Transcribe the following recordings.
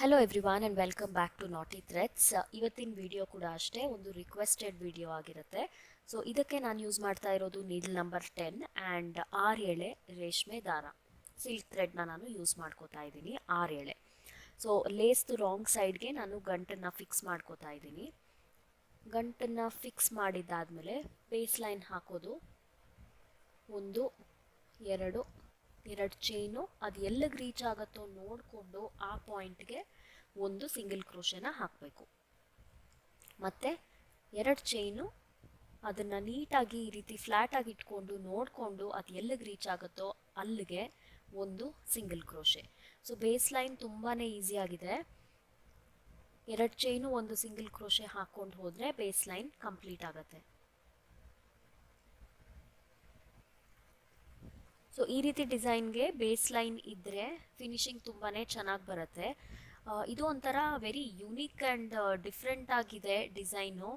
Hello everyone and welcome back to naughty threads ಇವತ್ತಿನ video ಕೂಡ ಅಷ್ಟೇ, ಒಂದು ರಿಕ್ವೆಸ್ಟೆಡ್ ವಿಡಿಯೋ ಆಗಿರುತ್ತೆ. ಸೊ ಇದಕ್ಕೆ ನಾನು ಯೂಸ್ ಮಾಡ್ತಾ ಇರೋದು ನೀಡಲ್ ನಂಬರ್ ಟೆನ್ ಆ್ಯಂಡ್ ಆರು ಎಳೆ ರೇಷ್ಮೆ ದಾರ. ಸಿಲ್ಕ್ ಥ್ರೆಡ್ನ ನಾನು ಯೂಸ್ ಮಾಡ್ಕೋತಾ ಇದ್ದೀನಿ ಆರು ಎಳೆ ಸೊ ಲೇಸ್ದು ರಾಂಗ್ ಸೈಡ್ಗೆ ನಾನು ಗಂಟನ್ನು ಫಿಕ್ಸ್ ಮಾಡ್ಕೋತಾ ಇದ್ದೀನಿ. ಗಂಟನ್ನು ಫಿಕ್ಸ್ ಮಾಡಿದ್ದಾದಮೇಲೆ ಬೇಸ್ ಲೈನ್ ಹಾಕೋದು ಒಂದು, ಎರಡು ಎರಡು ಚೈನು ಅದು ಎಲ್ಲಿಗೆ ರೀಚ್ ಆಗುತ್ತೋ ನೋಡಿಕೊಂಡು ಆ ಪಾಯಿಂಟ್ಗೆ ಒಂದು ಸಿಂಗಲ್ ಕ್ರೋಶನ ಹಾಕಬೇಕು. ಮತ್ತು ಎರಡು ಚೈನು ಅದನ್ನು ನೀಟಾಗಿ ಈ ರೀತಿ ಫ್ಲ್ಯಾಟಾಗಿ ಇಟ್ಕೊಂಡು ನೋಡಿಕೊಂಡು ಅದು ಎಲ್ಲಿಗೆ ರೀಚ್ ಆಗುತ್ತೋ ಅಲ್ಲಿಗೆ ಒಂದು single crochet so base line ತುಂಬಾ ಈಸಿ ಆಗಿದೆ. ಎರಡು ಚೈನು ಒಂದು ಸಿಂಗಲ್ ಕ್ರೋಷೆ ಹಾಕ್ಕೊಂಡು ಹೋದರೆ ಬೇಸ್ ಲೈನ್ ಕಂಪ್ಲೀಟ್ ಆಗುತ್ತೆ. ಸೊ ಈ ರೀತಿ ಡಿಸೈನ್ಗೆ ಬೇಸ್ ಲೈನ್ ಇದ್ದರೆ ಫಿನಿಶಿಂಗ್ ತುಂಬಾ ಚೆನ್ನಾಗಿ ಬರುತ್ತೆ. ಇದು ಒಂಥರ ವೆರಿ ಯುನೀಕ್ ಆ್ಯಂಡ್ ಡಿಫ್ರೆಂಟ್ ಆಗಿದೆ ಡಿಸೈನು.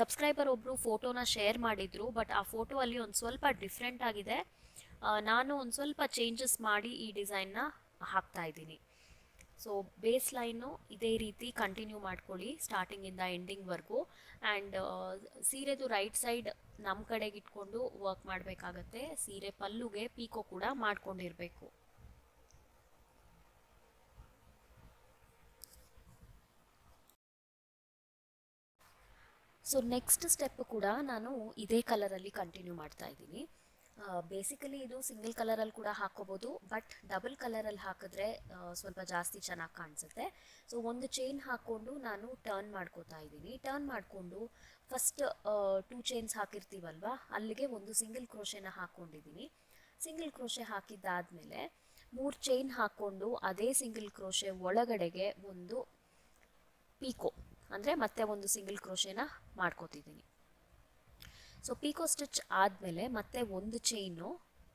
ಸಬ್ಸ್ಕ್ರೈಬರ್ ಒಬ್ಬರು ಫೋಟೋನ ಶೇರ್ ಮಾಡಿದರು, ಬಟ್ ಆ ಫೋಟೋ ಅಲ್ಲಿ ಒಂದು ಸ್ವಲ್ಪ ಡಿಫ್ರೆಂಟ್ ಆಗಿದೆ. ನಾನು ಒಂದು ಸ್ವಲ್ಪ ಚೇಂಜಸ್ ಮಾಡಿ ಈ ಡಿಸೈನ್ನ ಹಾಕ್ತಾ ಇದ್ದೀನಿ. ಸೊ ಬೇಸ್ ಲೈನು ಇದೇ ರೀತಿ ಕಂಟಿನ್ಯೂ ಮಾಡ್ಕೊಳ್ಳಿ ಸ್ಟಾರ್ಟಿಂಗಿಂದ ಎಂಡಿಂಗ್ವರೆಗೂ ಆ್ಯಂಡ್ ಸೀರೆದು ರೈಟ್ ಸೈಡ್ ನಮ್ಮ ಕಡೆಗೆ ಇಟ್ಕೊಂಡು ವರ್ಕ್ ಮಾಡಬೇಕಾಗತ್ತೆ. ಸೀರೆ ಪಲ್ಲುಗೆ ಪೀಕೋ ಕೂಡ ಮಾಡ್ಕೊಂಡಿರಬೇಕು. ಸೊ ನೆಕ್ಸ್ಟ್ ಸ್ಟೆಪ್ ಕೂಡ ನಾನು ಇದೇ ಕಲರಲ್ಲಿ ಕಂಟಿನ್ಯೂ ಮಾಡ್ತಾ ಇದ್ದೀನಿ. ಬೇಸಿಕಲಿ ಇದು ಸಿಂಗಲ್ ಕಲರಲ್ಲಿ ಕೂಡ ಹಾಕೋಬೋದು ಬಟ್ ಡಬಲ್ ಕಲರಲ್ಲಿ ಹಾಕಿದ್ರೆ ಸ್ವಲ್ಪ ಜಾಸ್ತಿ ಚೆನ್ನಾಗಿ ಕಾಣಿಸುತ್ತೆ. ಸೊ ಒಂದು ಚೈನ್ ಹಾಕೊಂಡು ನಾನು ಟರ್ನ್ ಮಾಡ್ಕೋತಾ ಇದ್ದೀನಿ. ಟರ್ನ್ ಮಾಡಿಕೊಂಡು ಫಸ್ಟ್ ಟೂ ಚೈನ್ಸ್ ಹಾಕಿರ್ತೀವಲ್ವ, ಅಲ್ಲಿಗೆ ಒಂದು ಸಿಂಗಲ್ ಕ್ರೋಶೆನ ಹಾಕ್ಕೊಂಡಿದ್ದೀನಿ ಸಿಂಗಲ್ ಕ್ರೋಶೆ ಹಾಕಿದ್ದಾದ್ಮೇಲೆ ಮೂರು ಚೈನ್ ಹಾಕ್ಕೊಂಡು ಅದೇ ಸಿಂಗಲ್ ಕ್ರೋಶೆ ಒಳಗಡೆಗೆ ಒಂದು ಪೀಕೋ, ಅಂದರೆ ಮತ್ತೆ ಒಂದು ಸಿಂಗಲ್ ಕ್ರೋಶೆನ ಮಾಡ್ಕೋತಿದ್ದೀನಿ. ಸೊ ಪೀಕೋ ಸ್ಟಿಚ್ ಆದಮೇಲೆ ಮತ್ತೆ ಒಂದು chain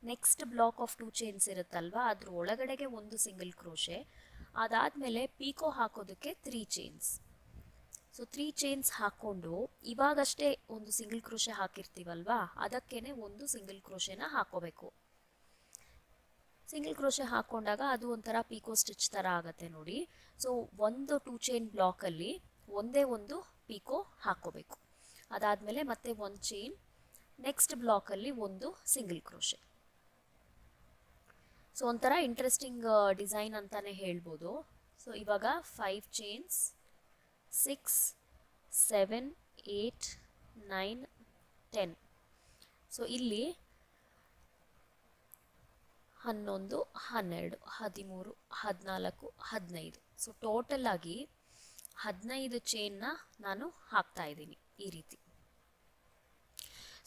next block of two chains ಇರುತ್ತಲ್ವ? ಅದ್ರ ಒಳಗಡೆಗೆ ಒಂದು ಸಿಂಗಲ್ ಕ್ರೋಶೆ ಅದಾದಮೇಲೆ ಪೀಕೋ ಹಾಕೋದಕ್ಕೆ three chains so three chains ಹಾಕ್ಕೊಂಡು ಇವಾಗಷ್ಟೇ ಒಂದು ಸಿಂಗಲ್ ಕ್ರೋಶೆ ಹಾಕಿರ್ತೀವಲ್ವಾ? ಅದಕ್ಕೇ ಒಂದು ಸಿಂಗಲ್ ಕ್ರೋಶೆನ ಹಾಕೋಬೇಕು. ಸಿಂಗಲ್ ಕ್ರೋಶೆ ಹಾಕೊಂಡಾಗ ಅದು ಒಂಥರ ಪೀಕೋ ಸ್ಟಿಚ್ ಥರ ಆಗುತ್ತೆ ನೋಡಿ. ಸೊ ಒಂದು ಟೂ ಚೈನ್ ಬ್ಲಾಕಲ್ಲಿ ಒಂದೇ ಒಂದು ಪೀಕೋ ಹಾಕ್ಕೋಬೇಕು ಅದಾದಮೇಲೆ ಮತ್ತೆ ಒಂದು ಚೈನ್ ನೆಕ್ಸ್ಟ್ ಬ್ಲಾಕಲ್ಲಿ ಒಂದು ಸಿಂಗಲ್ ಕ್ರೋಶೆ ಸೊ ಒಂಥರ ಇಂಟ್ರೆಸ್ಟಿಂಗ್ ಡಿಸೈನ್ ಅಂತಲೇ ಹೇಳ್ಬೋದು. ಸೊ ಇವಾಗ five chains six seven eight nine ten so ಇಲ್ಲಿ ಹನ್ನೊಂದು, ಹನ್ನೆರಡು, ಹದಿಮೂರು, ಹದಿನಾಲ್ಕು, ಹದಿನೈದು. ಸೊ ಟೋಟಲ್ ಆಗಿ ಹದಿನೈದು ಚೈನ್ನ ನಾನು ಹಾಕ್ತಾ ಇದ್ದೀನಿ. ಈ ರೀತಿ.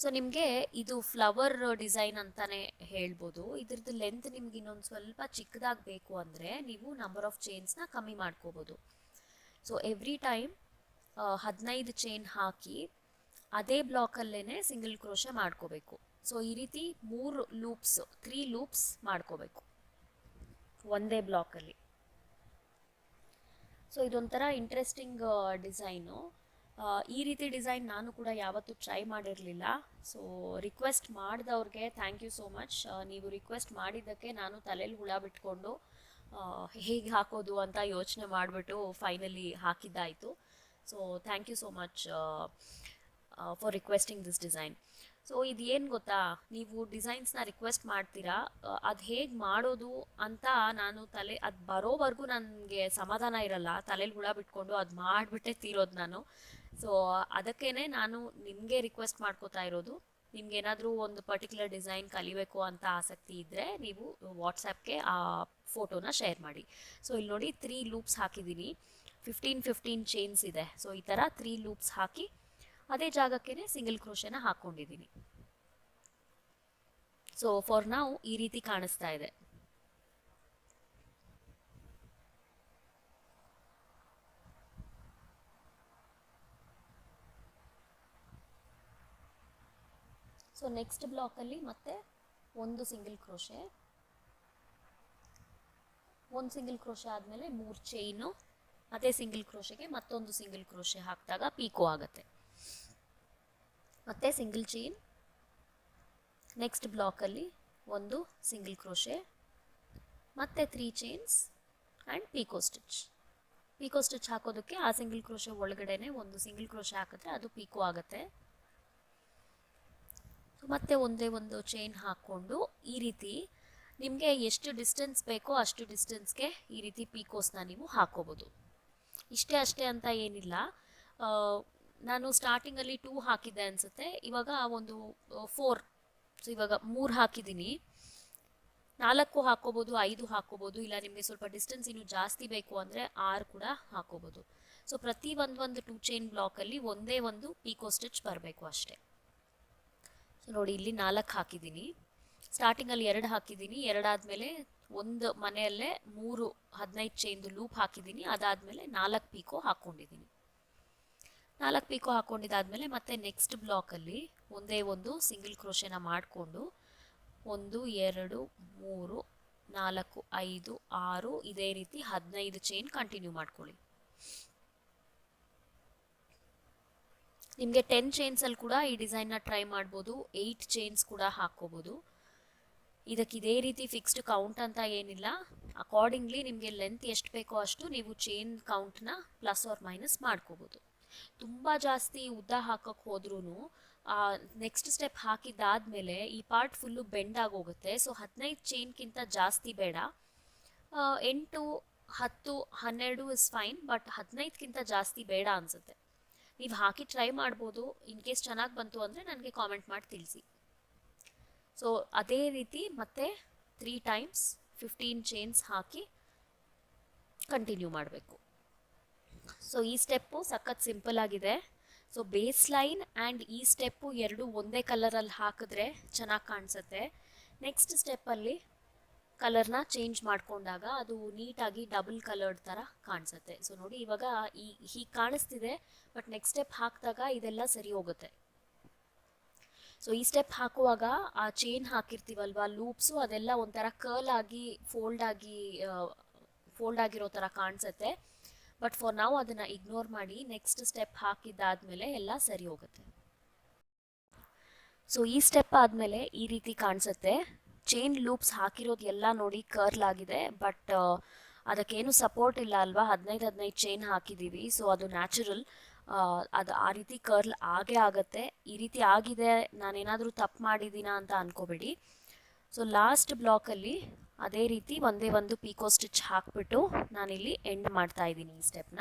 ಸೊ ನಿಮಗೆ ಇದು ಫ್ಲವರ್ ಡಿಸೈನ್ ಅಂತಾನೆ ಹೇಳ್ಬೋದು. ಇದ್ರದ್ದು ಲೆಂತ್ ನಿಮ್ಗೆ ಇನ್ನೊಂದು ಸ್ವಲ್ಪ ಚಿಕ್ಕದಾಗಿ ಬೇಕು ಅಂದರೆ ನೀವು ನಂಬರ್ ಆಫ್ ಚೈನ್ಸ್ನ ಕಮ್ಮಿ ಮಾಡ್ಕೋಬೋದು. ಸೊ ಎವ್ರಿ ಟೈಮ್ ಹದಿನೈದು ಚೈನ್ ಹಾಕಿ ಅದೇ ಬ್ಲಾಕಲ್ಲೇ ಸಿಂಗಲ್ ಕ್ರೋಶ ಮಾಡ್ಕೋಬೇಕು. ಸೊ ಈ ರೀತಿ ಮೂರು ಲೂಪ್ಸ್ ತ್ರೀ ಲೂಪ್ಸ್ ಮಾಡ್ಕೋಬೇಕು. ಒಂದೇ ಬ್ಲಾಕಲ್ಲಿ ಸೊ ಇದೊಂಥರ ಇಂಟ್ರೆಸ್ಟಿಂಗ್ ಡಿಸೈನು ಈ ರೀತಿ ಡಿಸೈನ್ ನಾನು ಕೂಡ ಯಾವತ್ತೂ ಟ್ರೈ ಮಾಡಿರಲಿಲ್ಲ. ಸೊ ರಿಕ್ವೆಸ್ಟ್ ಮಾಡಿದವ್ರಿಗೆ ಥ್ಯಾಂಕ್ ಯು ಸೋ ಮಚ್ ನೀವು ರಿಕ್ವೆಸ್ಟ್ ಮಾಡಿದ್ದಕ್ಕೆ ನಾನು ತಲೆಯಲ್ಲಿ ಹುಳ ಬಿಟ್ಕೊಂಡು ಹೇಗೆ ಹಾಕೋದು ಅಂತ ಯೋಚನೆ ಮಾಡಿಬಿಟ್ಟು finally ಹಾಕಿದ್ದಾಯಿತು. So thank you so much for requesting this design so ಇದು ಏನು ಗೊತ್ತಾ? ನೀವು ಡಿಸೈನ್ಸ್ನ ರಿಕ್ವೆಸ್ಟ್ ಮಾಡ್ತೀರಾ? ಅದು ಹೇಗೆ ಮಾಡೋದು ಅಂತ ನಾನು ತಲೆ, ಅದು ಬರೋವರೆಗೂ ನನಗೆ ಸಮಾಧಾನ ಇರಲ್ಲ. ತಲೆಯಲ್ಲಿ ಹುಳ ಬಿಟ್ಕೊಂಡು ಅದು ಮಾಡಿಬಿಟ್ಟೆ ತೀರೋದು ನಾನು. ಸೊ ಅದಕ್ಕೇನೆ ನಾನು ನಿಮಗೆ ರಿಕ್ವೆಸ್ಟ್ ಮಾಡ್ಕೋತಾ ಇರೋದು. ನಿಮ್ಗೇನಾದರೂ ಒಂದು ಪರ್ಟಿಕ್ಯುಲರ್ ಡಿಸೈನ್ ಕಲಿಬೇಕು ಅಂತ ಆಸಕ್ತಿ ಇದ್ದರೆ ನೀವು ವಾಟ್ಸಪ್ಗೆ ಆ ಫೋಟೋನ ಶೇರ್ ಮಾಡಿ. ಸೊ ಇಲ್ಲಿ ನೋಡಿ ತ್ರೀ ಲೂಪ್ಸ್ ಹಾಕಿದ್ದೀನಿ. ಫಿಫ್ಟೀನ್ ಫಿಫ್ಟೀನ್ ಚೈನ್ಸ್ ಇದೆ. ಸೊ ಈ ಥರ ತ್ರೀ ಲೂಪ್ಸ್ ಹಾಕಿ ಅದೇ ಜಾಗಕ್ಕೇ ಸಿಂಗಲ್ ಕ್ರೋಶನ ಹಾಕ್ಕೊಂಡಿದ್ದೀನಿ ಸೊ ಫಾರ್ ನಾವು ಈ ರೀತಿ ಕಾಣಿಸ್ತಾ ಇದೆ. ಸೊ ನೆಕ್ಸ್ಟ್ ಬ್ಲಾಕಲ್ಲಿ ಮತ್ತೆ ಒಂದು ಸಿಂಗಲ್ ಕ್ರೋಶೆ ಒಂದು ಸಿಂಗಲ್ ಕ್ರೋಶೆ ಆದಮೇಲೆ ಮೂರು ಚೈನು ಅದೇ ಸಿಂಗಲ್ ಕ್ರೋಶೆಗೆ ಮತ್ತೊಂದು ಸಿಂಗಲ್ ಕ್ರೋಶೆ ಹಾಕಿದಾಗ ಪೀಕೋ ಆಗುತ್ತೆ. ಮತ್ತೆ ಸಿಂಗಲ್ ಚೈನ್ ನೆಕ್ಸ್ಟ್ ಬ್ಲಾಕಲ್ಲಿ ಒಂದು ಸಿಂಗಲ್ ಕ್ರೋಶೆ ಮತ್ತೆ three chains and picot stitch picot stitch ಹಾಕೋದಕ್ಕೆ ಆ ಸಿಂಗಲ್ ಕ್ರೋಶೆ ಒಳಗಡೆನೆ ಒಂದು ಸಿಂಗಲ್ ಕ್ರೋಶೆ ಹಾಕಿದ್ರೆ ಅದು ಪೀಕೋ ಆಗುತ್ತೆ. ಮತ್ತೆ ಒಂದೇ ಒಂದು ಚೈನ್ ಹಾಕ್ಕೊಂಡು ಈ ರೀತಿ ನಿಮಗೆ ಎಷ್ಟು ಡಿಸ್ಟೆನ್ಸ್ ಬೇಕೋ ಅಷ್ಟು ಡಿಸ್ಟೆನ್ಸ್ಗೆ ಈ ರೀತಿ ಪೀಕೋಸ್ನ ನೀವು ಹಾಕೋಬೋದು. ಇಷ್ಟೇ ಅಷ್ಟೇ ಅಂತ ಏನಿಲ್ಲ. ನಾನು ಸ್ಟಾರ್ಟಿಂಗಲ್ಲಿ ಟೂ ಹಾಕಿದ್ದೆ ಅನಿಸುತ್ತೆ. ಇವಾಗ ಒಂದು ಫೋರ್ ಸೊ ಇವಾಗ ಮೂರು ಹಾಕಿದ್ದೀನಿ. ನಾಲ್ಕು ಹಾಕೋಬೋದು, ಐದು ಹಾಕೋಬೋದು, ಇಲ್ಲ ನಿಮಗೆ ಸ್ವಲ್ಪ ಡಿಸ್ಟೆನ್ಸ್ ಇನ್ನೂ ಜಾಸ್ತಿ ಬೇಕು ಅಂದರೆ ಆರು ಕೂಡ ಹಾಕೋಬೋದು. ಸೊ ಪ್ರತಿ ಒಂದು ಒಂದು ಟೂ ಚೈನ್ ಬ್ಲಾಕಲ್ಲಿ ಒಂದೇ ಒಂದು ಪೀಕೋ ಸ್ಟಿಚ್ ಬರಬೇಕು ಅಷ್ಟೇ. ನೋಡಿ, ಇಲ್ಲಿ ನಾಲ್ಕು ಹಾಕಿದ್ದೀನಿ. ಸ್ಟಾರ್ಟಿಂಗಲ್ಲಿ ಎರಡು ಹಾಕಿದ್ದೀನಿ. ಎರಡಾದಮೇಲೆ ಒಂದು ಮನೆಯಲ್ಲೇ ಮೂರು ಹದಿನೈದು ಚೈನ್ದು ಲೂಪ್ ಹಾಕಿದ್ದೀನಿ. ಅದಾದಮೇಲೆ ನಾಲ್ಕು ಪೀಕೋ ಹಾಕ್ಕೊಂಡಿದ್ದೀನಿ ನಾಲ್ಕು ಪೀಕೋ ಹಾಕ್ಕೊಂಡಿದ್ದಾದಮೇಲೆ ಮತ್ತೆ ನೆಕ್ಸ್ಟ್ ಬ್ಲಾಕಲ್ಲಿ ಒಂದೇ ಒಂದು ಸಿಂಗಲ್ ಕ್ರೋಶೆನ ಮಾಡಿಕೊಂಡು ಒಂದು, ಎರಡು, ಮೂರು, ನಾಲ್ಕು, ಐದು, ಆರು, ಇದೇ ರೀತಿ ಹದಿನೈದು ಚೈನ್ ಕಂಟಿನ್ಯೂ ಮಾಡ್ಕೊಳ್ಳಿ. ನಿಮಗೆ ಟೆನ್ ಚೈನ್ಸಲ್ಲಿ ಕೂಡ ಈ ಡಿಸೈನ್ನ ಟ್ರೈ ಮಾಡ್ಬೋದು. ಏಯ್ಟ್ ಚೈನ್ಸ್ ಕೂಡ ಹಾಕ್ಕೋಬೋದು. ಇದಕ್ಕೆ ಇದೇ ರೀತಿ ಫಿಕ್ಸ್ಡ್ ಕೌಂಟ್ ಅಂತ ಏನಿಲ್ಲ. ಅಕಾರ್ಡಿಂಗ್ಲಿ ನಿಮಗೆ ಲೆಂತ್ ಎಷ್ಟು ಬೇಕೋ ಅಷ್ಟು ನೀವು ಚೈನ್ ಕೌಂಟ್ನ ಪ್ಲಸ್ ಆರ್ ಮೈನಸ್ ಮಾಡ್ಕೋಬೋದು. ತುಂಬ ಜಾಸ್ತಿ ಉದ್ದ ಹಾಕೋಕ್ಕೆ ಹೋದ್ರೂ ನೆಕ್ಸ್ಟ್ ಸ್ಟೆಪ್ ಹಾಕಿದ್ದಾದಮೇಲೆ ಈ ಪಾರ್ಟ್ ಫುಲ್ಲು ಬೆಂಡ್ ಆಗೋಗುತ್ತೆ. ಸೊ ಹದಿನೈದು ಚೈನ್ಗಿಂತ ಜಾಸ್ತಿ ಬೇಡ. ಎಂಟು, ಹತ್ತು, ಹನ್ನೆರಡು ಇಸ್ ಫೈನ್ ಬಟ್ ಹದಿನೈದಕ್ಕಿಂತ ಜಾಸ್ತಿ ಬೇಡ ಅನಿಸುತ್ತೆ. ನೀವು ಹಾಕಿ ಟ್ರೈ ಮಾಡ್ಬೋದು. ಇನ್ ಕೇಸ್ ಚೆನ್ನಾಗಿ ಬಂತು ಅಂದರೆ ನನಗೆ ಕಾಮೆಂಟ್ ಮಾಡಿ ತಿಳಿಸಿ. ಸೊ ಅದೇ ರೀತಿ ಮತ್ತೆ ತ್ರೀ ಟೈಮ್ಸ್ ಫಿಫ್ಟೀನ್ ಚೈನ್ಸ್ ಹಾಕಿ ಕಂಟಿನ್ಯೂ ಮಾಡಬೇಕು. ಸೊ ಈ ಸ್ಟೆಪ್ಪು ಸಖತ್ ಸಿಂಪಲ್ ಆಗಿದೆ. ಸೊ ಬೇಸ್ ಲೈನ್ ಆ್ಯಂಡ್ ಈ ಸ್ಟೆಪ್ಪು ಎರಡು ಒಂದೇ ಕಲರಲ್ಲಿ ಹಾಕಿದ್ರೆ ಚೆನ್ನಾಗಿ ಕಾಣಿಸುತ್ತೆ. ನೆಕ್ಸ್ಟ್ ಸ್ಟೆಪ್ಪಲ್ಲಿ ಕಲರ್ನ ಚೇಂಜ್ ಮಾಡ್ಕೊಂಡಾಗ ಅದು ನೀಟಾಗಿ ಡಬಲ್ ಕಲರ್ಡ್ ಥರ ಕಾಣಿಸುತ್ತೆ. ಸೊ ನೋಡಿ ಇವಾಗ ಈ, ಹೀಗೆ ಕಾಣಿಸ್ತಿದೆ ಬಟ್ ನೆಕ್ಸ್ಟ್ ಸ್ಟೆಪ್ ಹಾಕಿದಾಗ ಇದೆಲ್ಲ ಸರಿ ಹೋಗುತ್ತೆ. ಸೊ ಈ ಸ್ಟೆಪ್ ಹಾಕುವಾಗ ಆ ಚೈನ್ ಹಾಕಿರ್ತೀವಲ್ವಾ ಲೂಪ್ಸು ಅದೆಲ್ಲ ಒಂಥರ ಕರ್ಲ್ ಆಗಿ ಫೋಲ್ಡ್ ಆಗಿ ಫೋಲ್ಡ್ ಆಗಿರೋ ಥರ ಕಾಣಿಸುತ್ತೆ. ಬಟ್ ಫಾರ್ ನಾವು ಅದನ್ನು ಇಗ್ನೋರ್ ಮಾಡಿ ನೆಕ್ಸ್ಟ್ ಸ್ಟೆಪ್ ಹಾಕಿದ್ದಾದ್ಮೇಲೆ ಎಲ್ಲ ಸರಿ ಹೋಗುತ್ತೆ. ಸೊ ಈ ಸ್ಟೆಪ್ ಆದಮೇಲೆ ಈ ರೀತಿ ಕಾಣಿಸುತ್ತೆ. ಚೈನ್ ಲೂಪ್ಸ್ ಹಾಕಿರೋದು ಎಲ್ಲ ನೋಡಿ ಕರ್ಲ್ ಆಗಿದೆ ಬಟ್ ಅದಕ್ಕೇನು ಸಪೋರ್ಟ್ ಇಲ್ಲ ಅಲ್ವಾ? ಹದಿನೈದು ಹದಿನೈದು ಚೈನ್ ಹಾಕಿದ್ದೀವಿ ಸೊ ಅದು ನ್ಯಾಚುರಲ್ ಅದು ಆ ರೀತಿ ಕರ್ಲ್ ಆಗೇ ಆಗುತ್ತೆ. ಈ ರೀತಿ ಆಗಿದೆ, ನಾನೇನಾದರೂ ತಪ್ಪು ಮಾಡಿದ್ದೀನಾ ಅಂತ ಅನ್ಕೋಬೇಡಿ. ಸೊ ಲಾಸ್ಟ್ ಬ್ಲಾಕಲ್ಲಿ ಅದೇ ರೀತಿ ಒಂದೇ ಒಂದು ಪೀಕೋ ಸ್ಟಿಚ್ ಹಾಕ್ಬಿಟ್ಟು ನಾನಿಲ್ಲಿ ಎಂಡ್ ಮಾಡ್ತಾ ಇದ್ದೀನಿ ಈ ಸ್ಟೆಪ್ನ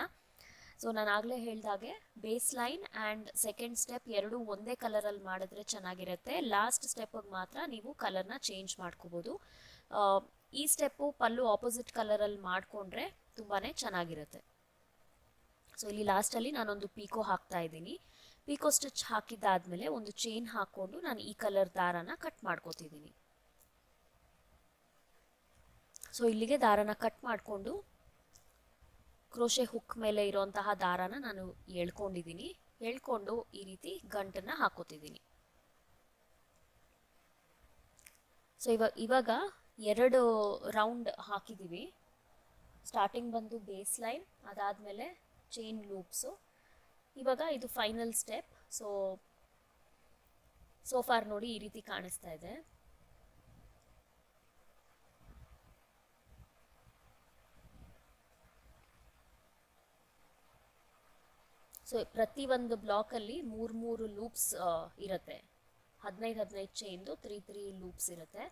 ಸೊ ನಾನು ಆಗಲೇ ಹೇಳ್ದಾಗೆ base line and second step ಎರಡೂ ಒಂದೇ ಕಲರಲ್ಲಿ ಮಾಡಿದ್ರೆ ಚೆನ್ನಾಗಿರುತ್ತೆ. ಲಾಸ್ಟ್ ಸ್ಟೆಪ್ಪಿಗೆ ಮಾತ್ರ ನೀವು ಕಲರ್ನ ಚೇಂಜ್ ಮಾಡ್ಕೋಬೋದು. ಈ ಸ್ಟೆಪ್ಪು ಪಲ್ಲು ಆಪೋಸಿಟ್ ಕಲರಲ್ಲಿ ಮಾಡಿಕೊಂಡ್ರೆ ತುಂಬಾ ಚೆನ್ನಾಗಿರುತ್ತೆ. ಸೊ ಇಲ್ಲಿ ಲಾಸ್ಟಲ್ಲಿ ನಾನೊಂದು ಪೀಕೋ ಹಾಕ್ತಾ ಇದ್ದೀನಿ. ಪೀಕೋ ಸ್ಟಿಚ್ ಹಾಕಿದ್ದಾದಮೇಲೆ ಒಂದು ಚೈನ್ ಹಾಕ್ಕೊಂಡು ನಾನು ಈ ಕಲರ್ ದಾರನ ಕಟ್ ಮಾಡ್ಕೋತಿದ್ದೀನಿ. ಸೊ ಇಲ್ಲಿಗೆ ದಾರನ ಕಟ್ ಮಾಡಿಕೊಂಡು ಕ್ರೋಶೆ ಹುಕ್ ಮೇಲೆ ಇರುವಂತಹ ದಾರನ ನಾನು ಎಳ್ಕೊಂಡಿದ್ದೀನಿ ಎಳ್ಕೊಂಡು ಈ ರೀತಿ ಗಂಟನ್ನ ಹಾಕೋತಿದ್ದೀನಿ. ಸೊ ಇವಾಗ ಇವಾಗ ಎರಡು ರೌಂಡ್ ಹಾಕಿದ್ದೀವಿ ಸ್ಟಾರ್ಟಿಂಗ್ ಬಂದು ಬೇಸ್ ಲೈನ್ ಅದಾದಮೇಲೆ ಚೈನ್ ಲೂಪ್ಸು ಇವಾಗ ಇದು ಫೈನಲ್ ಸ್ಟೆಪ್ ಸೊ ಸೋಫಾರ್ ನೋಡಿ ಈ ರೀತಿ ಕಾಣಿಸ್ತಾ ಇದೆ. ಸೊ ಪ್ರತಿ ಒಂದು ಬ್ಲಾಕಲ್ಲಿ ಮೂರು ಮೂರು ಲೂಪ್ಸ್ ಇರುತ್ತೆ. ಹದಿನೈದು ಹದಿನೈದು ಚೈನ್ದು ತ್ರೀ ತ್ರೀ ಲೂಪ್ಸ್ ಇರುತ್ತೆ.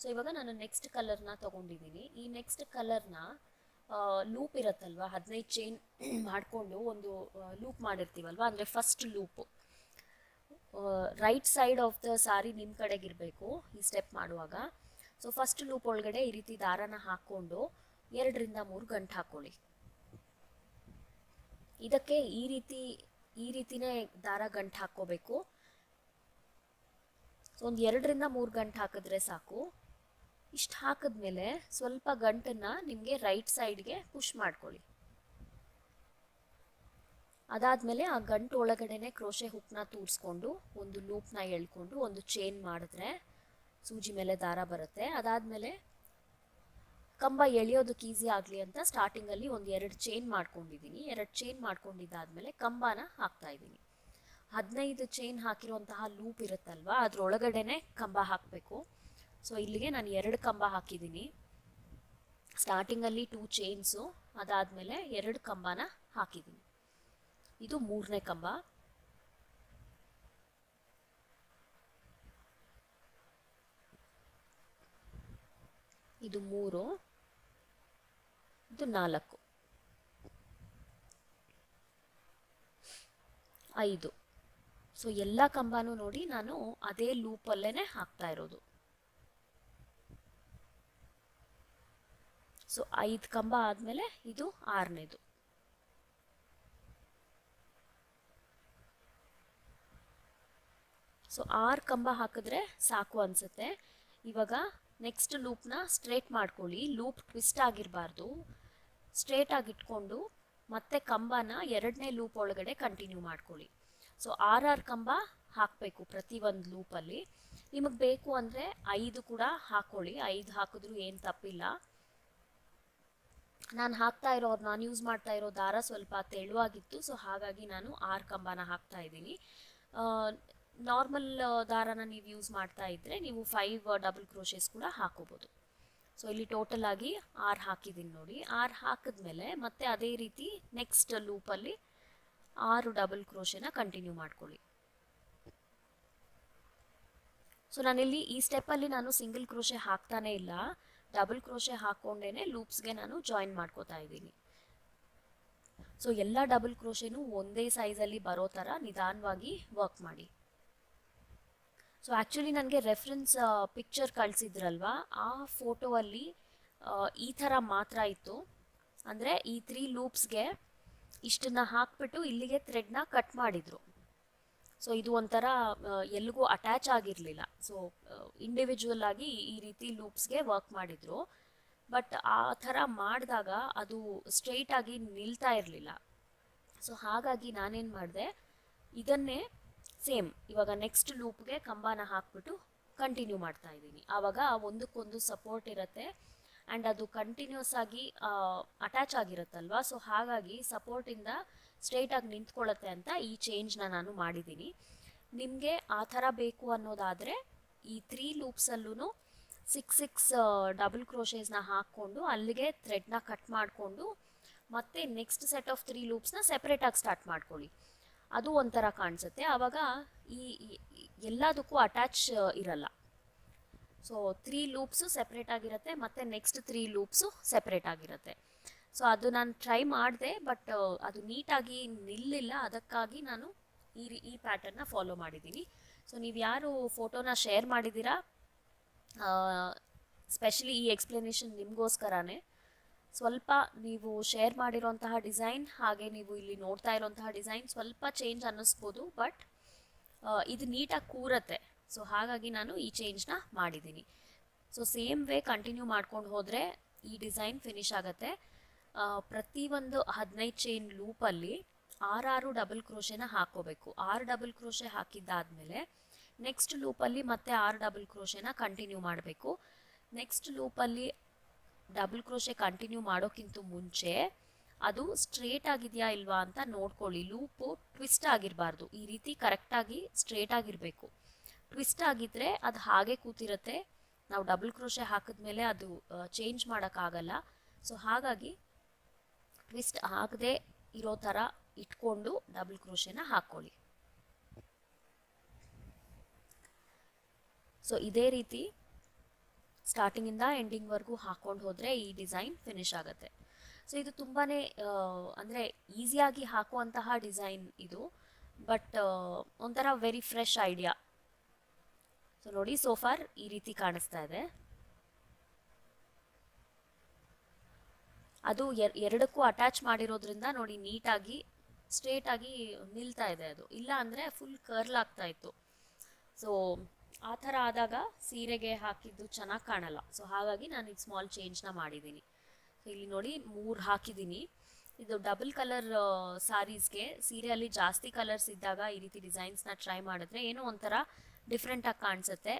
ಸೊ ಇವಾಗ ನಾನು ನೆಕ್ಸ್ಟ್ ಕಲರ್ನ ತಗೊಂಡಿದ್ದೀನಿ ಈ ನೆಕ್ಸ್ಟ್ ಕಲರ್ನ ಲೂಪ್ ಇರುತ್ತಲ್ವ? ಹದಿನೈದು ಚೈನ್ ಮಾಡಿಕೊಂಡು ಒಂದು ಲೂಪ್ ಮಾಡಿರ್ತೀವಲ್ವ? ಅಂದರೆ first loop right side of the sari ನಿಮ್ಮ ಕಡೆಗಿರಬೇಕು ಈ ಸ್ಟೆಪ್ ಮಾಡುವಾಗ. ಸೊ ಫಸ್ಟ್ ಲೂಪ್ ಒಳಗಡೆ ಈ ರೀತಿ ದಾರನ ಹಾಕ್ಕೊಂಡು ಎರಡರಿಂದ ಮೂರು ಗಂಟು ಹಾಕ್ಕೊಳ್ಳಿ ಇದಕ್ಕೆ ಈ ರೀತಿ, ಈ ರೀತಿನೇ ದಾರ ಗಂಟು ಹಾಕ್ಕೋಬೇಕು. ಸೊ, ಒಂದು ಎರಡರಿಂದ ಮೂರು ಗಂಟು ಹಾಕಿದ್ರೆ ಸಾಕು. ಇಷ್ಟು ಹಾಕಿದ್ಮೇಲೆ ಸ್ವಲ್ಪ ಗಂಟನ್ನ ನಿಮಗೆ ರೈಟ್ ಸೈಡ್ಗೆ ಪುಷ್ ಮಾಡ್ಕೊಳ್ಳಿ. ಅದಾದಮೇಲೆ ಆ ಗಂಟು ಒಳಗಡೆನೆ ಕ್ರೋಶೆ ಹುಕ್ನ ತೂರಿಸ್ಕೊಂಡು, ಒಂದು ಲೂಪ್ನ ಎಳ್ಕೊಂಡು, ಒಂದು ಚೈನ್ ಮಾಡಿದ್ರೆ ಸೂಜಿ ಮೇಲೆ ದಾರ ಬರುತ್ತೆ. ಅದಾದಮೇಲೆ ಕಂಬ ಎಳೆಯೋದಕ್ಕೆ ಈಸಿ ಆಗಲಿ ಅಂತ ಸ್ಟಾರ್ಟಿಂಗಲ್ಲಿ ಒಂದು ಎರಡು ಚೈನ್ ಮಾಡ್ಕೊಂಡಿದ್ದೀನಿ ಎರಡು ಚೈನ್ ಮಾಡ್ಕೊಂಡಿದ್ದಾದಮೇಲೆ ಕಂಬನ ಹಾಕ್ತಾ ಇದ್ದೀನಿ ಹದಿನೈದು ಚೈನ್ ಹಾಕಿರುವಂತಹ ಲೂಪ್ ಇರುತ್ತಲ್ವಾ? ಅದ್ರೊಳಗಡೆನೆ ಕಂಬ ಹಾಕಬೇಕು. ಸೊ ಇಲ್ಲಿಗೆ ನಾನು ಎರಡು ಕಂಬ ಹಾಕಿದ್ದೀನಿ ಸ್ಟಾರ್ಟಿಂಗಲ್ಲಿ ಟೂ ಚೈನ್ಸು ಅದಾದಮೇಲೆ ಎರಡು ಕಂಬನ ಹಾಕಿದ್ದೀನಿ ಇದು ಮೂರನೇ ಕಂಬ. ಇದು ಮೂರು, ಇದು ನಾಲ್ಕು. ಐದು. ಸೊ ಎಲ್ಲ ಕಂಬನೂ ನೋಡಿ ನಾನು ಅದೇ ಲೂಪಲ್ಲೇ ಹಾಕ್ತಾ ಇರೋದು. ಸೊ ಐದು ಕಂಬ ಆದಮೇಲೆ ಇದು ಆರನೇದು. ಸೊ ಆರು ಕಂಬ ಹಾಕಿದ್ರೆ ಸಾಕು ಅನಿಸುತ್ತೆ. ಇವಾಗ ನೆಕ್ಸ್ಟ್ ಲೂಪ್ನ ಸ್ಟ್ರೇಟ್ ಮಾಡ್ಕೊಳ್ಳಿ. ಲೂಪ್ ಟ್ವಿಸ್ಟ್ ಆಗಿರಬಾರ್ದು. ಸ್ಟ್ರೇಟ್ ಆಗಿಟ್ಕೊಂಡು ಮತ್ತೆ ಕಂಬನ ಎರಡನೇ ಲೂಪ್ ಒಳಗಡೆ ಕಂಟಿನ್ಯೂ ಮಾಡ್ಕೊಳ್ಳಿ. ಸೊ ಆರ್ ಆರ್ ಕಂಬ ಹಾಕಬೇಕು ಪ್ರತಿ ಒಂದು ಲೂಪಲ್ಲಿ. ನಿಮಗೆ ಬೇಕು ಅಂದರೆ ಐದು ಕೂಡ ಹಾಕೊಳ್ಳಿ. ಐದು ಹಾಕಿದ್ರೂ ಏನು ತಪ್ಪಿಲ್ಲ. ನಾನು ಹಾಕ್ತಾ ಇರೋ ನಾನು ಯೂಸ್ ಮಾಡ್ತಾ ಇರೋ ದಾರ ಸ್ವಲ್ಪ ತೆಳುವಾಗಿತ್ತು. ಸೊ ಹಾಗಾಗಿ ನಾನು ಆರು ಕಂಬನ ಹಾಕ್ತಾ ಇದ್ದೀನಿ. ನಾರ್ಮಲ್ ದಾರನ ನೀವು ಯೂಸ್ ಮಾಡ್ತಾ ಇದ್ದರೆ ನೀವು ಫೈವ್ ಡಬಲ್ ಕ್ರೋಶೇಸ್ ಕೂಡ ಹಾಕೋಬೋದು. ಸೊ ಇಲ್ಲಿ ಟೋಟಲ್ ಆಗಿ ಆರ್ ಹಾಕಿದ್ದೀನಿ ನೋಡಿ. ಆರ್ ಹಾಕಿದ್ಮೇಲೆ ಮತ್ತೆ ಅದೇ ರೀತಿ ನೆಕ್ಸ್ಟ್ ಲೂಪಲ್ಲಿ ಆರು ಡಬಲ್ ಕ್ರೋಶೆನ ಕಂಟಿನ್ಯೂ ಮಾಡ್ಕೊಳ್ಳಿ. ಸೊ ನಾನಿಲ್ಲಿ ಈ ಸ್ಟೆಪ್ಪಲ್ಲಿ ನಾನು ಸಿಂಗಲ್ ಕ್ರೋಶೆ ಹಾಕ್ತಾನೆ ಇಲ್ಲ. ಡಬಲ್ ಕ್ರೋಶೆ ಹಾಕ್ಕೊಂಡೇನೆ ಲೂಪ್ಸ್ಗೆ ನಾನು ಜಾಯಿನ್ ಮಾಡ್ಕೋತಾ ಇದ್ದೀನಿ. ಸೊ ಎಲ್ಲ ಡಬಲ್ ಕ್ರೋಶೆನೂ ಒಂದೇ ಸೈಜಲ್ಲಿ ಬರೋ ಥರ ನಿಧಾನವಾಗಿ ವರ್ಕ್ ಮಾಡಿ. ಸೊ ಆ್ಯಕ್ಚುಲಿ ನನಗೆ ರೆಫರೆನ್ಸ್ ಪಿಕ್ಚರ್ ಕಳಿಸಿದ್ರಲ್ವಾ? ಆ ಫೋಟೋ ಅಲ್ಲಿ ಈ ಥರ ಮಾತ್ರ ಇತ್ತು. ಅಂದರೆ ಈ ತ್ರೀ ಲೂಪ್ಸ್ಗೆ ಇಷ್ಟನ್ನ ಹಾಕ್ಬಿಟ್ಟು ಇಲ್ಲಿಗೆ ಥ್ರೆಡ್ನ ಕಟ್ ಮಾಡಿದರು. ಸೊ ಇದು ಒಂಥರ ಎಲ್ಲಿಗೂ ಅಟ್ಯಾಚ್ ಆಗಿರಲಿಲ್ಲ. ಸೊ ಇಂಡಿವಿಜುವಲ್ ಆಗಿ ಈ ರೀತಿ ಲೂಪ್ಸ್ಗೆ ವರ್ಕ್ ಮಾಡಿದರು. ಬಟ್ ಆ ಥರ ಮಾಡಿದಾಗ ಅದು ಸ್ಟ್ರೈಟ್ ಆಗಿ ನಿಲ್ತಾ ಇರಲಿಲ್ಲ. ಸೊ ಹಾಗಾಗಿ ನಾನೇನು ಮಾಡಿದೆ, ಇದನ್ನೇ ಸೇಮ್ ಇವಾಗ ನೆಕ್ಸ್ಟ್ ಲೂಪ್ಗೆ ಕಂಬಾನ ಹಾಕ್ಬಿಟ್ಟು ಕಂಟಿನ್ಯೂ ಮಾಡ್ತಾ ಇದ್ದೀನಿ. ಆವಾಗ ಒಂದಕ್ಕೊಂದು ಸಪೋರ್ಟ್ ಇರುತ್ತೆ ಆ್ಯಂಡ್ ಅದು ಕಂಟಿನ್ಯೂಸ್ ಆಗಿ ಅಟ್ಯಾಚ್ ಆಗಿರುತ್ತಲ್ವಾ? ಸೊ ಹಾಗಾಗಿ ಸಪೋರ್ಟಿಂದ ಸ್ಟ್ರೈಟಾಗಿ ನಿಂತ್ಕೊಳ್ಳುತ್ತೆ ಅಂತ ಈ ಚೇಂಜ್ನ ನಾನು ಮಾಡಿದ್ದೀನಿ. ನಿಮಗೆ ಆ ಥರ ಬೇಕು ಅನ್ನೋದಾದರೆ ಈ ತ್ರೀ ಲೂಪ್ಸಲ್ಲೂ ಸಿಕ್ಸ್ ಸಿಕ್ಸ್ ಡಬಲ್ ಕ್ರೋಶೇಸ್ನ ಹಾಕ್ಕೊಂಡು ಅಲ್ಲಿಗೆ ಥ್ರೆಡ್ನ ಕಟ್ ಮಾಡಿಕೊಂಡು ಮತ್ತೆ ನೆಕ್ಸ್ಟ್ ಸೆಟ್ ಆಫ್ ತ್ರೀ ಲೂಪ್ಸ್ನ ಸೆಪ್ರೇಟಾಗಿ ಸ್ಟಾರ್ಟ್ ಮಾಡ್ಕೊಳ್ಳಿ. ಅದು ಒಂಥರ ಕಾಣಿಸುತ್ತೆ. ಆವಾಗ ಈ ಎಲ್ಲದಕ್ಕೂ ಅಟ್ಯಾಚ್ ಇರಲ್ಲ. ಸೊ ತ್ರೀ ಲೂಪ್ಸು ಸೆಪ್ರೇಟ್ ಆಗಿರುತ್ತೆ, ಮತ್ತು ನೆಕ್ಸ್ಟ್ ತ್ರೀ ಲೂಪ್ಸು ಸೆಪ್ರೇಟ್ ಆಗಿರುತ್ತೆ. ಸೊ ಅದು ನಾನು ಟ್ರೈ ಮಾಡಿದೆ ಬಟ್ ಅದು ನೀಟಾಗಿ ನಿಲ್ಲಿಲ್ಲ. ಅದಕ್ಕಾಗಿ ನಾನು ಈ ಈ ಪ್ಯಾಟರ್ನ ಫಾಲೋ ಮಾಡಿದ್ದೀನಿ. ಸೊ ನೀವು ಯಾರು ಫೋಟೋನ ಶೇರ್ ಮಾಡಿದ್ದೀರಾ ಸ್ಪೆಷಲಿ ಈ ಎಕ್ಸ್ಪ್ಲನೇಷನ್ ನಿಮಗೋಸ್ಕರನೇ. ಸ್ವಲ್ಪ ನೀವು ಶೇರ್ ಮಾಡಿರೋಂತಹ ಡಿಸೈನ್ ಹಾಗೆ ನೀವು ಇಲ್ಲಿ ನೋಡ್ತಾ ಇರೋಂತಹ ಡಿಸೈನ್ ಸ್ವಲ್ಪ ಚೇಂಜ್ ಅನ್ನಿಸ್ಬೋದು ಬಟ್ ಇದು ನೀಟಾಗಿ ಕೂರತ್ತೆ. ಸೊ ಹಾಗಾಗಿ ನಾನು ಈ ಚೇಂಜ್ನ ಮಾಡಿದ್ದೀನಿ. ಸೊ ಸೇಮ್ ವೇ ಕಂಟಿನ್ಯೂ ಮಾಡ್ಕೊಂಡು ಹೋದರೆ ಈ ಡಿಸೈನ್ ಫಿನಿಶ್ ಆಗುತ್ತೆ. ಪ್ರತಿಯೊಂದು ಹದಿನೈದು ಚೈನ್ ಲೂಪಲ್ಲಿ ಆರಾರು ಡಬಲ್ ಕ್ರೋಶೆನ ಹಾಕೋಬೇಕು ಆರು ಡಬಲ್ ಕ್ರೋಶೆ ಹಾಕಿದ್ದಾದಮೇಲೆ ನೆಕ್ಸ್ಟ್ ಲೂಪಲ್ಲಿ ಮತ್ತೆ ಆರು ಡಬಲ್ ಕ್ರೋಶೆನ ಕಂಟಿನ್ಯೂ ಮಾಡಬೇಕು. ನೆಕ್ಸ್ಟ್ ಲೂಪಲ್ಲಿ ಡಬಲ್ ಕ್ರೋಶೆ ಕಂಟಿನ್ಯೂ ಮಾಡೋಕ್ಕಿಂತ ಮುಂಚೆ ಅದು ಸ್ಟ್ರೇಟ್ ಆಗಿದೆಯಾ ಇಲ್ವಾ ಅಂತ ನೋಡ್ಕೊಳ್ಳಿ. ಲೂಪು ಟ್ವಿಸ್ಟ್ ಆಗಿರಬಾರ್ದು. ಈ ರೀತಿ ಕರೆಕ್ಟಾಗಿ ಸ್ಟ್ರೇಟ್ ಆಗಿರಬೇಕು. ಟ್ವಿಸ್ಟ್ ಆಗಿದ್ರೆ ಅದು ಹಾಗೆ ಕೂತಿರುತ್ತೆ. ನಾವು ಡಬಲ್ ಕ್ರೋಶೆ ಹಾಕಿದ್ಮೇಲೆ ಅದು ಚೇಂಜ್ ಮಾಡೋಕ್ಕಾಗಲ್ಲ ಸೊ ಹಾಗಾಗಿ ಟ್ವಿಸ್ಟ್ ಆಗದೆ ಇರೋ ಥರ ಇಟ್ಕೊಂಡು ಡಬಲ್ ಕ್ರೋಶೆನ ಹಾಕ್ಕೊಳ್ಳಿ. ಸೊ ಇದೇ ರೀತಿ ಸ್ಟಾರ್ಟಿಂಗಿಂದ ಎಂಡಿಂಗ್ವರೆಗೂ ಹಾಕ್ಕೊಂಡು ಹೋದರೆ ಈ ಡಿಸೈನ್ ಫಿನಿಶ್ ಆಗುತ್ತೆ. ಸೊ ಇದು ತುಂಬಾ ಅಂದರೆ ಈಸಿಯಾಗಿ ಹಾಕುವಂತಹ ಡಿಸೈನ್ ಇದು. ಬಟ್ ಒಂಥರ ವೆರಿ ಫ್ರೆಶ್ ಐಡಿಯಾ ಸೊ ನೋಡಿ ಸೋಫಾರ್ ಈ ರೀತಿ ಕಾಣಿಸ್ತಾ ಇದೆ. ಅದು ಎರಡಕ್ಕೂ ಅಟ್ಯಾಚ್ ಮಾಡಿರೋದ್ರಿಂದ ನೋಡಿ ನೀಟಾಗಿ ಸ್ಟ್ರೇಟ್ ಆಗಿ ನಿಲ್ತಾ ಇದೆ ಅದು. ಇಲ್ಲ ಅಂದರೆ ಫುಲ್ ಕರ್ಲ್ ಆಗ್ತಾ ಇತ್ತು. ಸೊ ಆ ಥರ ಆದಾಗ ಸೀರೆಗೆ ಹಾಕಿದ್ದು ಚೆನ್ನಾಗಿ ಕಾಣಲ್ಲ. ಸೊ ಹಾಗಾಗಿ ನಾನು ಈಗ ಸ್ಮಾಲ್ ಚೇಂಜ್ನ ಮಾಡಿದ್ದೀನಿ. ಇಲ್ಲಿ ನೋಡಿ ಮೂರು ಹಾಕಿದ್ದೀನಿ. ಇದು ಡಬಲ್ ಕಲರ್ ಸಾರೀಸ್ಗೆ ಸೀರೆಯಲ್ಲಿ ಜಾಸ್ತಿ ಕಲರ್ಸ್ ಇದ್ದಾಗ ಈ ರೀತಿ ಡಿಸೈನ್ಸ್ನ ಟ್ರೈ ಮಾಡಿದ್ರೆ ಏನೋ ಒಂಥರ ಡಿಫ್ರೆಂಟಾಗಿ ಕಾಣಿಸುತ್ತೆ.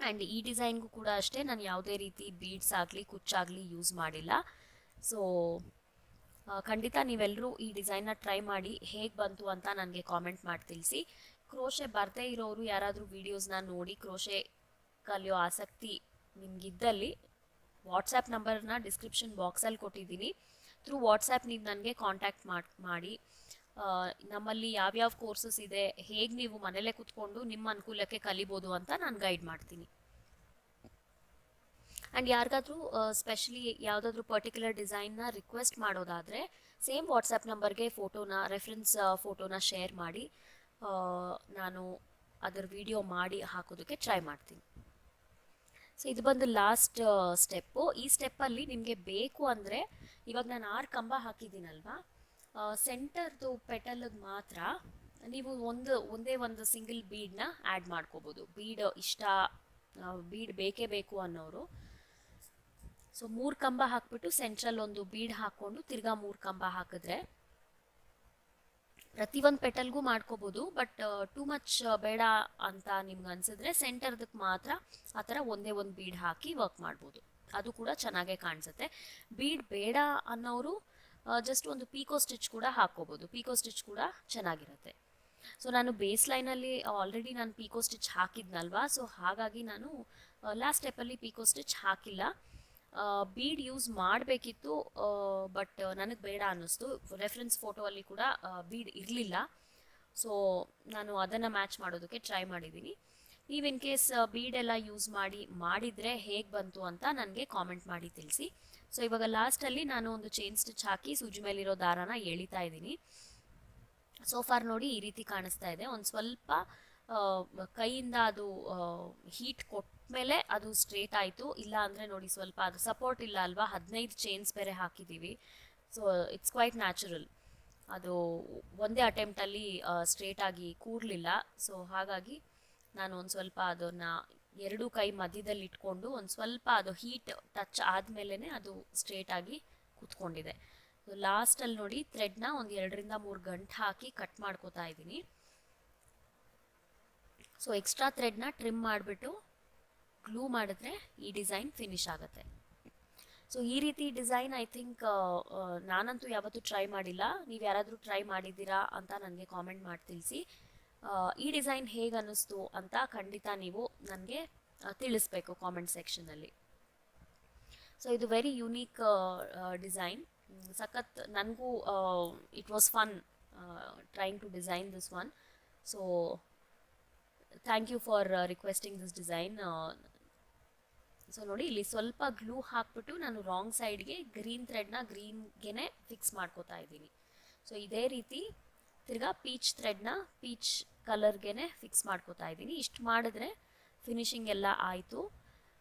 ಆ್ಯಂಡ್ ಈ ಡಿಸೈನ್ಗೂ ಕೂಡ ಅಷ್ಟೇ ನಾನು ಯಾವುದೇ ರೀತಿ ಬೀಡ್ಸ್ ಆಗಲಿ ಕುಚ್ಚಾಗಲಿ ಯೂಸ್ ಮಾಡಿಲ್ಲ. ಸೊ ಖಂಡಿತ ನೀವೆಲ್ಲರೂ ಈ ಡಿಸೈನ್ನ ಟ್ರೈ ಮಾಡಿ ಹೇಗೆ ಬಂತು ಅಂತ ನನಗೆ ಕಾಮೆಂಟ್ ಮಾಡಿ ತಿಳಿಸಿ. ಕ್ರೋಶೆ ಬರದೇ ಇರೋರು ಯಾರಾದರೂ ವೀಡಿಯೋಸ್ನ ನೋಡಿ ಕ್ರೋಶೆ ಕಲಿಯೋ ಆಸಕ್ತಿ ನಿಮಗಿದ್ದಲ್ಲಿ ವಾಟ್ಸಪ್ ನಂಬರ್ನ ಡಿಸ್ಕ್ರಿಪ್ಷನ್ ಬಾಕ್ಸಲ್ಲಿ ಕೊಟ್ಟಿದ್ದೀನಿ. ಥ್ರೂ ವಾಟ್ಸ್ಆ್ಯಪ್ ನೀವು ನನಗೆ ಕಾಂಟ್ಯಾಕ್ಟ್ ಮಾಡಿ ಆ, ನಮ್ಮಲ್ಲಿ ಯಾವ್ಯಾವ ಕೋರ್ಸಸ್ ಇದೆ ಹೇಗೆ ನೀವು ಮನೇಲೇ ಕೂತ್ಕೊಂಡು ನಿಮ್ಮ ಅನುಕೂಲಕ್ಕೆ ಕಲಿಬೋದು ಅಂತ ನಾನು ಗೈಡ್ ಮಾಡ್ತೀನಿ. ಆ್ಯಂಡ್ ಯಾರಿಗಾದ್ರೂ ಸ್ಪೆಷಲಿ ಯಾವುದಾದ್ರೂ ಪರ್ಟಿಕ್ಯುಲರ್ ಡಿಸೈನ್ನ ರಿಕ್ವೆಸ್ಟ್ ಮಾಡೋದಾದರೆ ಸೇಮ್ ವಾಟ್ಸಪ್ ನಂಬರ್ಗೆ ಫೋಟೋನ ರೆಫರೆನ್ಸ್ ಫೋಟೋನ ಶೇರ್ ಮಾಡಿ. ನಾನು ಅದರ ವಿಡಿಯೋ ಮಾಡಿ ಹಾಕೋದಕ್ಕೆ ಟ್ರೈ ಮಾಡ್ತೀನಿ. ಸೊ ಇದು ಬಂದು ಲಾಸ್ಟ್ ಸ್ಟೆಪ್ಪು ಈ ಸ್ಟೆಪ್ಪಲ್ಲಿ ನಿಮಗೆ ಬೇಕು ಅಂದರೆ ಇವಾಗ ನಾನು ಆರು ಕಂಬ ಹಾಕಿದ್ದೀನಲ್ವಾ? ಸೆಂಟರ್ದು ಪೆಟಲ್ಗೆ ಮಾತ್ರ ನೀವು ಒಂದು, ಒಂದೇ ಒಂದು ಸಿಂಗಲ್ ಬೀಡನ್ನ ಆ್ಯಡ್ ಮಾಡ್ಕೋಬೋದು. ಬೀಡ್ ಇಷ್ಟ ಬೀಡ್ ಬೇಕೇ ಬೇಕು ಅನ್ನೋರು. ಸೊ ಮೂರು ಕಂಬ ಹಾಕ್ಬಿಟ್ಟು ಸೆಂಟ್ರಲ್ ಒಂದು ಬೀಡ್ ಹಾಕ್ಕೊಂಡು ತಿರ್ಗಾ ಮೂರು ಕಂಬ ಹಾಕಿದ್ರೆ ಪ್ರತಿಯೊಂದು ಪೆಟಲ್ಗೂ ಮಾಡ್ಕೋಬೋದು, ಬಟ್ ಟೂ ಮಚ್ ಬೇಡ ಅಂತ ನಿಮ್ಗೆ ಅನ್ಸಿದ್ರೆ ಸೆಂಟರ್ದಕ್ಕೆ ಮಾತ್ರ ಆ ಥರ ಒಂದೇ ಒಂದು ಬೀಡ್ ಹಾಕಿ ವರ್ಕ್ ಮಾಡ್ಬೋದು. ಅದು ಕೂಡ ಚೆನ್ನಾಗೇ ಕಾಣಿಸುತ್ತೆ. ಬೀಡ್ ಬೇಡ ಅನ್ನೋರು ಜಸ್ಟ್ ಒಂದು ಪೀಕೋ ಸ್ಟಿಚ್ ಕೂಡ ಹಾಕ್ಕೋಬೋದು. ಪೀಕೋ ಸ್ಟಿಚ್ ಕೂಡ ಚೆನ್ನಾಗಿರುತ್ತೆ. ಸೊ, ನಾನು ಬೇಸ್ ಲೈನಲ್ಲಿ ಆಲ್ರೆಡಿ ನಾನು ಪೀಕೋ ಸ್ಟಿಚ್ ಹಾಕಿದ್ನಲ್ವಾ? ಸೊ, ಹಾಗಾಗಿ ನಾನು ಲಾಸ್ಟ್ ಸ್ಟೆಪ್ಪಲ್ಲಿ ಪೀಕೋ ಸ್ಟಿಚ್ ಹಾಕಿಲ್ಲ. ಬೀಡ್ ಯೂಸ್ ಮಾಡಬೇಕಿತ್ತು ಬಟ್ ನನಗೆ ಬೇಡ ಅನ್ನಿಸ್ತು. ರೆಫರೆನ್ಸ್ ಫೋಟೋ ಅಲ್ಲಿ ಕೂಡ ಬೀಡ್ ಇರಲಿಲ್ಲ. ಸೊ ನಾನು ಅದನ್ನು ಮ್ಯಾಚ್ ಮಾಡೋದಕ್ಕೆ ಟ್ರೈ ಮಾಡಿದ್ದೀನಿ ನೀವು ಇನ್ ಕೇಸ್ ಬೀಡ್ ಎಲ್ಲ ಯೂಸ್ ಮಾಡಿ, ಮಾಡಿದರೆ ಹೇಗೆ ಬಂತು ಅಂತ ನನಗೆ ಕಾಮೆಂಟ್ ಮಾಡಿ ತಿಳಿಸಿ. ಸೊ ಇವಾಗ ಲಾಸ್ಟಲ್ಲಿ ನಾನು ಒಂದು ಚೈನ್ ಸ್ಟಿಚ್ ಹಾಕಿ ಸೂಜಿ ಮೇಲಿರೋ ದಾರಾನ ಎಳಿತಾ ಇದ್ದೀನಿ ಸೋಫಾರ್ ನೋಡಿ ಈ ರೀತಿ ಕಾಣಿಸ್ತಾ ಇದೆ. ಒಂದು ಸ್ವಲ್ಪ ಕೈಯಿಂದ ಅದು ಹೀಟ್ ಕೊಟ್ಮೇಲೆ ಅದು ಸ್ಟ್ರೇಟ್ ಆಯಿತು. ಇಲ್ಲ ಅಂದರೆ ನೋಡಿ ಸ್ವಲ್ಪ ಅದು ಸಪೋರ್ಟ್ ಇಲ್ಲ ಅಲ್ವಾ? ಹದಿನೈದು ಚೈನ್ಸ್ ಬೇರೆ ಹಾಕಿದ್ದೀವಿ ಸೊ ಇಟ್ಸ್ ಕ್ವೈಟ್ ನ್ಯಾಚುರಲ್ ಅದು ಒಂದೇ ಅಟೆಂಪ್ಟಲ್ಲಿ ಸ್ಟ್ರೇಟ್ ಆಗಿ ಕೂರಲಿಲ್ಲ. ಸೊ ಹಾಗಾಗಿ ನಾನು ಒಂದು ಸ್ವಲ್ಪ ಅದನ್ನು ಎರಡು ಕೈ ಮಧ್ಯದಲ್ಲಿ ಇಟ್ಕೊಂಡು ಒಂದು ಸ್ವಲ್ಪ ಅದು ಹೀಟ್ ಟಚ್ ಆದಮೇಲೆ ಅದು ಸ್ಟ್ರೇಟ್ ಆಗಿ ಕೂತ್ಕೊಂಡಿದೆ. ಲಾಸ್ಟಲ್ಲಿ ನೋಡಿ ಥ್ರೆಡ್ನ ಒಂದು ಎರಡರಿಂದ ಮೂರು ಗಂಟೆ ಹಾಕಿ ಕಟ್ ಮಾಡ್ಕೋತಾ ಇದ್ದೀನಿ. ಸೊ ಎಕ್ಸ್ಟ್ರಾ ಥ್ರೆಡ್ನ ಟ್ರಿಮ್ ಮಾಡಿಬಿಟ್ಟು ಗ್ಲೂ ಮಾಡಿದ್ರೆ ಈ ಡಿಸೈನ್ ಫಿನಿಶ್ ಆಗುತ್ತೆ. ಸೊ ಈ ರೀತಿ ಡಿಸೈನ್ ಐ ಥಿಂಕ್ ನಾನಂತೂ ಯಾವತ್ತೂ ಟ್ರೈ ಮಾಡಿಲ್ಲ. ನೀವು ಯಾರಾದರೂ ಟ್ರೈ ಮಾಡಿದ್ದೀರಾ ಅಂತ ನನಗೆ ಕಾಮೆಂಟ್ ಮಾಡಿ ತಿಳಿಸಿ. ಈ ಡಿಸೈನ್ ಹೇಗೆ ಅನ್ನಿಸ್ತು ಅಂತ ಖಂಡಿತ ನೀವು ನನಗೆ ತಿಳಿಸ್ಬೇಕು ಕಾಮೆಂಟ್ ಸೆಕ್ಷನಲ್ಲಿ ಸೊ ಇದು ವೆರಿ ಯುನೀಕ್ ಡಿಸೈನ್. ಸಖತ್ ನನಗೂ it was fun trying to design this one so thank you for requesting this design so ನೋಡಿ, ಇಲ್ಲಿ ಸ್ವಲ್ಪ ಗ್ಲೂ ಹಾಕ್ಬಿಟ್ಟು ನಾನು ರಾಂಗ್ ಸೈಡ್ಗೆ ಗ್ರೀನ್ ಥ್ರೆಡ್ನ ಗ್ರೀನ್ಗೆ ಫಿಕ್ಸ್ ಮಾಡ್ಕೋತಾ ಇದ್ದೀನಿ. ಸೊ ಇದೇ ರೀತಿ ತಿರ್ಗಾ ಪೀಚ್ ಥ್ರೆಡ್ನ ಪೀಚ್ ಕಲರ್ಗೆ ಫಿಕ್ಸ್ ಮಾಡ್ಕೋತಾ ಇದ್ದೀನಿ. ಇಷ್ಟು ಮಾಡಿದ್ರೆ ಫಿನಿಶಿಂಗ್ ಎಲ್ಲ ಆಯಿತು.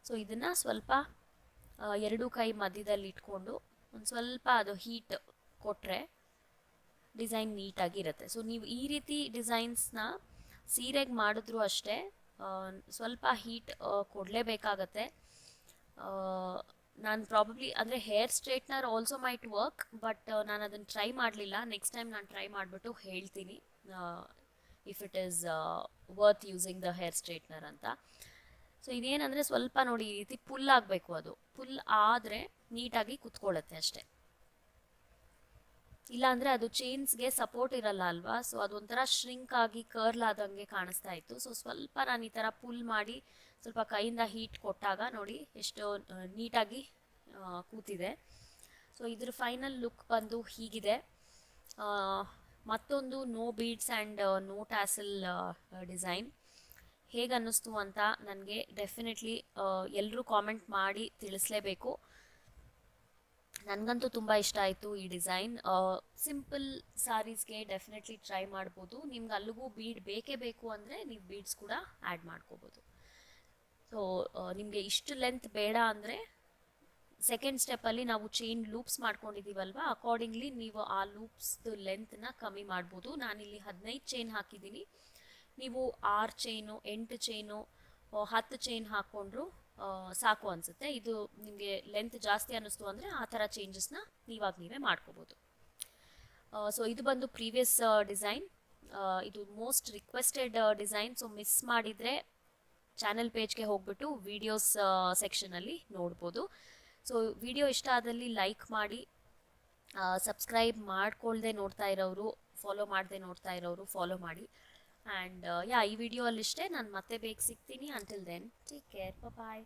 ಸೊ ಇದನ್ನು ಸ್ವಲ್ಪ ಎರಡು ಕೈ ಮಧ್ಯದಲ್ಲಿ ಇಟ್ಕೊಂಡು ಒಂದು ಸ್ವಲ್ಪ ಅದು ಹೀಟ್ ಕೊಟ್ಟರೆ ಡಿಸೈನ್ ನೀಟಾಗಿರುತ್ತೆ ಸೊ ನೀವು ಈ ರೀತಿ ಡಿಸೈನ್ಸ್ನ ಸೀರೆಗೆ ಮಾಡಿದ್ರು ಅಷ್ಟೇ ಸ್ವಲ್ಪ ಹೀಟ್ ಕೊಡಲೇಬೇಕಾಗತ್ತೆ. ನಾನು ಪ್ರಾಬಬ್ಲಿ ಅಂದರೆ hair straightener also might work but ನಾನು ಅದನ್ನು ಟ್ರೈ ಮಾಡಲಿಲ್ಲ. ನೆಕ್ಸ್ಟ್ ಟೈಮ್ ನಾನು ಟ್ರೈ ಮಾಡಿಬಿಟ್ಟು ಹೇಳ್ತೀನಿ. If it is worth using the hair straightener ಅಂತ. ಸೊ ಇದೇನಂದರೆ ಸ್ವಲ್ಪ ನೋಡಿ ಈ ರೀತಿ ಪುಲ್ ಆಗಬೇಕು ಅದು. ಪುಲ್ ಆದರೆ ನೀಟಾಗಿ ಕುತ್ಕೊಳ್ಳುತ್ತೆ ಅಷ್ಟೇ. ಇಲ್ಲಾಂದರೆ ಅದು ಚೈನ್ಸ್ಗೆ ಸಪೋರ್ಟ್ ಇರಲ್ಲ ಅಲ್ವಾ? ಸೊ ಅದೊಂಥರ ಶ್ರಿಂಕ್ ಆಗಿ ಕರ್ಲ್ ಆದಂಗೆ ಕಾಣಿಸ್ತಾ ಇತ್ತು. ಸೊ ಸ್ವಲ್ಪ ನಾನು ಈ ಥರ ಪುಲ್ ಮಾಡಿ ಸ್ವಲ್ಪ ಕೈಯಿಂದ ಹೀಟ್ ಕೊಟ್ಟಾಗ ನೋಡಿ ಎಷ್ಟು ನೀಟಾಗಿ ಕೂತಿದೆ. ಸೊ ಇದ್ರ ಫೈನಲ್ ಲುಕ್ ಬಂದು ಹೀಗಿದೆ. ಮತ್ತೊಂದು no beads and no tassel design ಹೇಗೆ ಅನ್ನಿಸ್ತು ಅಂತ ನನಗೆ ಡೆಫಿನೆಟ್ಲಿ ಎಲ್ಲರೂ ಕಾಮೆಂಟ್ ಮಾಡಿ ತಿಳಿಸ್ಲೇಬೇಕು. ನನಗಂತೂ ತುಂಬ ಇಷ್ಟ ಆಯಿತು ಈ ಡಿಸೈನ್ ಸಿಂಪಲ್ ಸಾರೀಸ್ಗೆ ಡೆಫಿನೆಟ್ಲಿ ಟ್ರೈ ಮಾಡ್ಬೋದು. ನಿಮ್ಗೆ ಅಲ್ಲಿಗೂ ಬೀಡ್ ಬೇಕೇ ಬೇಕು ಅಂದರೆ ನೀವು ಬೀಡ್ಸ್ ಕೂಡ ಆ್ಯಡ್ ಮಾಡ್ಕೋಬೋದು. ಸೊ ನಿಮಗೆ ಇಷ್ಟು ಲೆಂತ್ ಬೇಡ ಅಂದರೆ ಸೆಕೆಂಡ್ ಸ್ಟೆಪ್ಪಲ್ಲಿ ನಾವು ಚೈನ್ ಲೂಪ್ಸ್ ಮಾಡ್ಕೊಂಡಿದ್ದೀವಲ್ವ ಅಕಾರ್ಡಿಂಗ್ಲಿ ನೀವು ಆ ಲೂಪ್ಸ್ದು ಲೆಂತ್ನ ಕಮ್ಮಿ ಮಾಡ್ಬೋದು. ನಾನಿಲ್ಲಿ ಹದಿನೈದು ಚೈನ್ ಹಾಕಿದ್ದೀನಿ. ನೀವು ಆರು ಚೈನು ಎಂಟು ಚೈನು ಹತ್ತು ಚೈನ್ ಹಾಕ್ಕೊಂಡ್ರು ಸಾಕು ಅನಿಸುತ್ತೆ. ಇದು ನಿಮಗೆ ಲೆಂತ್ ಜಾಸ್ತಿ ಅನ್ನಿಸ್ತು ಅಂದರೆ ಆ ಥರ ಚೇಂಜಸ್ನ ನೀವಾಗ ನೀವೇ ಮಾಡ್ಕೋಬೋದು. ಸೊ ಇದು ಬಂದು ಪ್ರೀವಿಯಸ್ ಡಿಸೈನ್ ಇದು most requested design so miss ಮಾಡಿದರೆ ಚಾನಲ್ ಪೇಜ್ಗೆ ಹೋಗ್ಬಿಟ್ಟು ವಿಡಿಯೋಸ್ ಸೆಕ್ಷನಲ್ಲಿ ನೋಡ್ಬೋದು. ಸೊ, ವಿಡಿಯೋ ಇಷ್ಟ ಆದಲ್ಲಿ ಲೈಕ್ ಮಾಡಿ ಸಬ್ಸ್ಕ್ರೈಬ್ ಮಾಡ್ಕೊಳ್ದೆ ನೋಡ್ತಾ ಇರೋರು ಫಾಲೋ ಮಾಡದೆ ನೋಡ್ತಾ ಇರೋರು ಫಾಲೋ ಮಾಡಿ. ಆ್ಯಂಡ್ ಯಾ, ಈ ವಿಡಿಯೋ ಅಲ್ಲಿಷ್ಟೇ. ನಾನು ಮತ್ತೆ ಬೇಗ ಸಿಗ್ತೀನಿ. Until then take care bye